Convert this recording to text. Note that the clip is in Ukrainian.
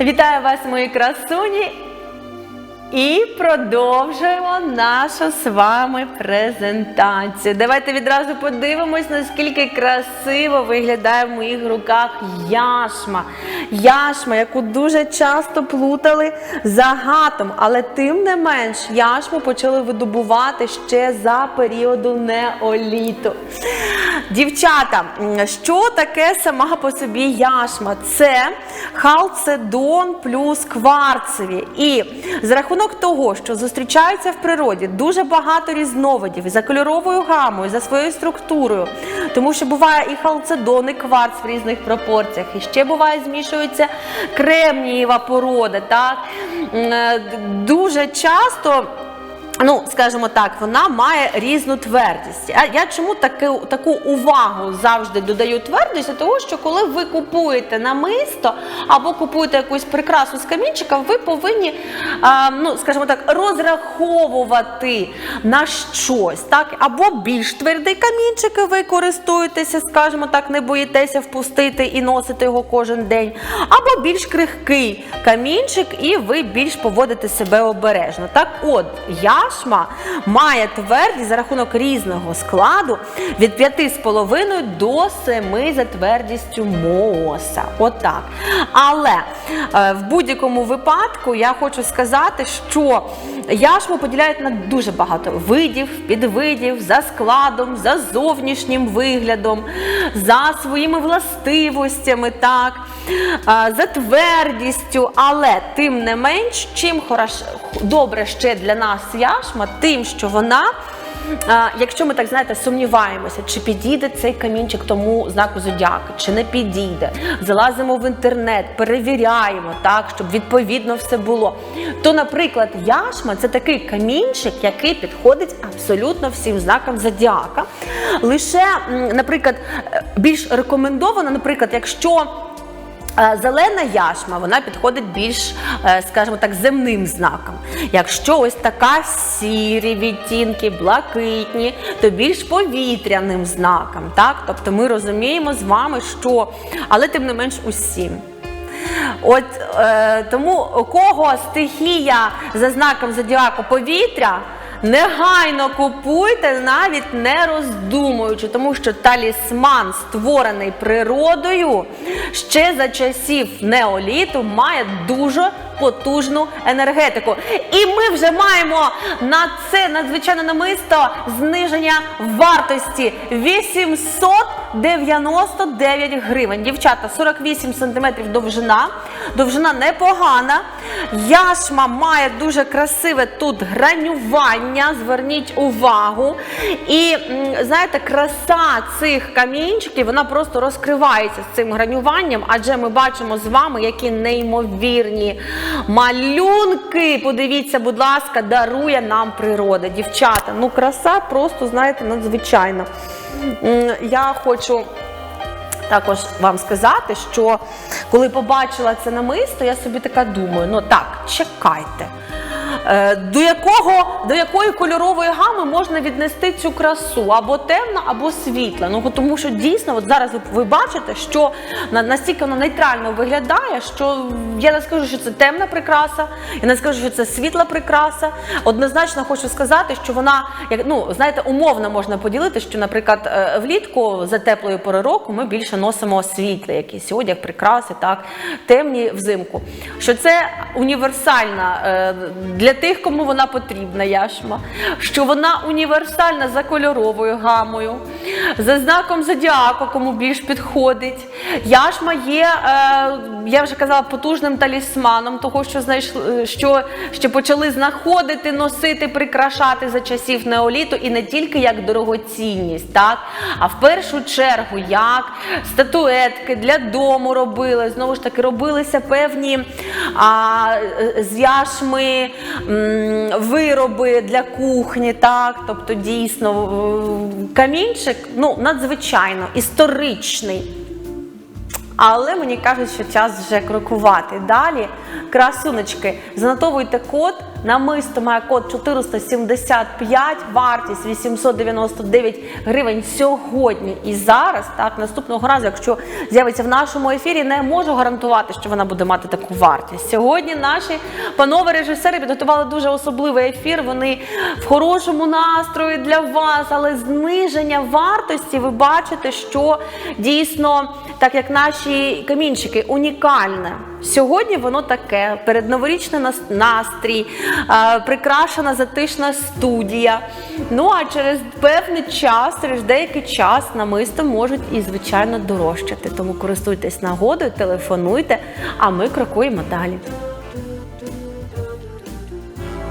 Вітаю вас, мої красуні! І продовжуємо нашу з вами презентацію. Давайте відразу подивимось, наскільки красиво виглядає в моїх руках яшма. Яшма, яку дуже часто плутали з агатом, але тим не менш яшму почали видобувати ще за періоду неоліту. Дівчата, що таке сама по собі яшма? Це халцедон плюс кварцеві. І за рахунок того, що зустрічаються в природі дуже багато різновидів за кольоровою гамою, за своєю структурою, тому що буває і халцедон, і кварц в різних пропорціях, і ще буває змішується кремнієва порода. Так? Е, Дуже часто. Ну, скажімо так, вона має різну твердість. А я чому таку, таку увагу завжди додаю твердості? Тому що коли ви купуєте намисто або купуєте якусь прикрасу з камінчика, ви повинні, а, ну, скажімо так, розраховувати на щось. Так? Або більш твердий камінчик, ви користуєтеся, скажімо так, не боїтеся впустити і носити його кожен день, або більш крихкий камінчик, і ви більш поводите себе обережно. Так, от яшма має твердість за рахунок різного складу від 5,5 до 7 за твердістю мооса. Отак. Але е, в будь-якому випадку я хочу сказати, що яшму поділяють на дуже багато видів, підвидів, за складом, за зовнішнім виглядом, за своїми властивостями, так, е, за твердістю, але тим не менш, чим хорош, добре ще для нас яшма, тим, що вона. Якщо ми так знаєте, сумніваємося, чи підійде цей камінчик тому знаку зодіаки, чи не підійде, залазимо в інтернет, перевіряємо так, щоб відповідно все було. То, наприклад, яшма це такий камінчик, який підходить абсолютно всім знакам зодіака. Лише, наприклад, е, більш рекомендовано, наприклад, якщо. Зелена яшма вона підходить більш, е, скажімо так, земним знаком. Якщо ось така сірі відтінки, блакитні, то більш повітряним знаком. Так? Тобто ми розуміємо з вами, що, але тим не менш усім. От е, тому у кого стихія за знаком зодіаку повітря, негайно купуйте, навіть не роздумуючи, тому що талісман, створений природою, ще за часів неоліту, має дуже потужну енергетику. І ми вже маємо на це надзвичайне намисто зниження вартості 899 гривень. Дівчата, 48 сантиметрів довжина. Довжина непогана. Яшма має дуже красиве тут гранювання. Зверніть увагу. І знаєте, краса цих камінчиків вона просто розкривається з цим гранюванням, адже ми бачимо з вами, які неймовірні малюнки. Подивіться, будь ласка, дарує нам природа. Дівчата, ну краса просто, знаєте, надзвичайна. Я хочу також вам сказати, що коли побачила це намисто, я собі така думаю: ну так, чекайте. Е, До якого до якої кольорової гами можна віднести цю красу або темна, або світла? Ну тому що дійсно, от зараз ви, бачите, що настільки вона нейтрально виглядає, що я не скажу, що це темна прикраса, я не скажу, що це світла прикраса. Однозначно хочу сказати, що вона, як ну знаєте, умовно можна поділити, що, наприклад, е, влітку за теплої пори року ми більше носимо світлі, якісь одяг, прикраси, так темні взимку. Що це універсальна е, для тих, кому вона потрібна яшма, що вона універсальна за кольоровою гамою, за знаком зодіаку, кому більш підходить. Яшма є, е, я вже казала, потужним талісманом, того, що знайшли, що ще почали знаходити, носити, прикрашати за часів неоліту, і не тільки як дорогоцінність, так, а в першу чергу як статуетки для дому робили. Знову ж таки, робилися певні а, е, з яшми вироби для кухні, так, тобто дійсно камінчик ну, надзвичайно історичний. Але мені кажуть, що час вже крокувати. Далі, красуночки, занотовуйте код. Намисто має код 475, вартість 899 гривень сьогодні і зараз. Так, наступного разу, якщо з'явиться в нашому ефірі, не можу гарантувати, що вона буде мати таку вартість. Сьогодні наші панове режисери підготували дуже особливий ефір. Вони в хорошому настрої для вас, але зниження вартості ви бачите, що дійсно, так як наші камінчики, унікальне. Сьогодні воно таке: передноворічний нас- настрій, е, прикрашена затишна студія. Ну а через певний час, через деякий час намисто можуть і звичайно дорожчати. Тому користуйтесь нагодою, телефонуйте, а ми крокуємо далі.